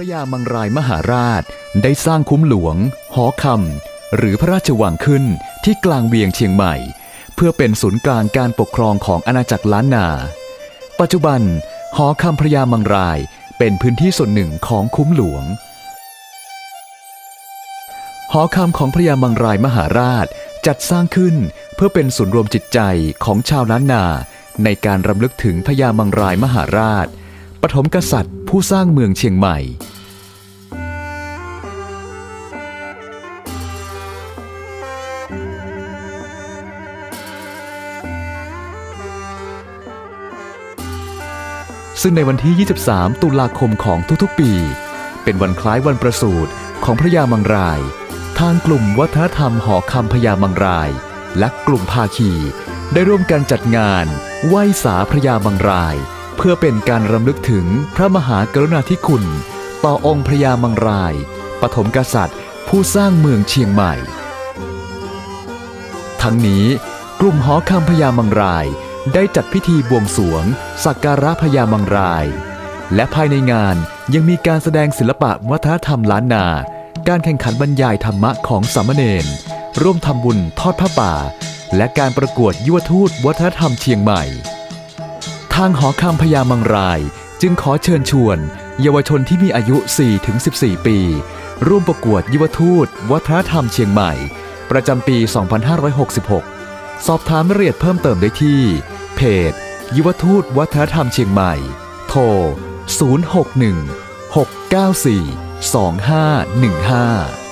ระยามังรายมหาราช ได้สร้างคุ้มหลวง หอคำหรือพระราชวังขึ้นที่กลางเวียงเชียงใหม่ เพื่อเป็นศูนย์กลางการปกครองของอาณาจักรล้านนา ปัจจุบัน หอคำพระยามังรายเป็นพื้นที่ส่วนหนึ่งของคุ้มหลวง หอคำของพระยามังรายมหาราชจัดสร้างขึ้นเพื่อเป็นศูนย์รวมจิตใจของชาวล้านนา ในการรำลึกถึงพระยามังรายมหาราช ปฐมกษัตริย์ผู้สร้างเมืองเชียงใหม่ ซึ่งในวันที่ 23 ตุลาคมของทุกๆ ปี เป็นวันคล้ายวันประสูติของพระยามังราย ทางกลุ่มวัฒนธรรมหอคำพญามังราย และกลุ่มภาคี ได้ร่วมกันจัดงานไหว้สาพระยามังราย เพื่อเป็นการรำลึกถึงพระมหากรุณาธิคุณ ต่อองค์พระยามังราย ปฐมกษัตริย์ ผู้สร้างเมืองเชียงใหม่ ทั้งนี้กลุ่มหอคำพญามังราย ได้จัดพิธีบวงสวง สักการะพญามังราย และภายในงานยังมีการแสดงศิลปะวัฒนธรรมล้านนา การแข่งขันบรรยายธรรมะของสามเณรร่วมทำบุญทอดผ้าป่า และการประกวดยุวทูตวัฒนธรรมเชียงใหม่ ทางหอคำพญามังราย จึงขอเชิญชวน เยาวชนที่มีอายุ 4-14 ปี ร่วมประกวดยุวทูตวัฒนธรรมเชียงใหม่ ประจำปี 2566 สอบถามรายละเอียดเพิ่มเติมได้ที่ เพจ ยุวทูตวัฒนธรรมเชียงใหม่ โทร 061 694 2515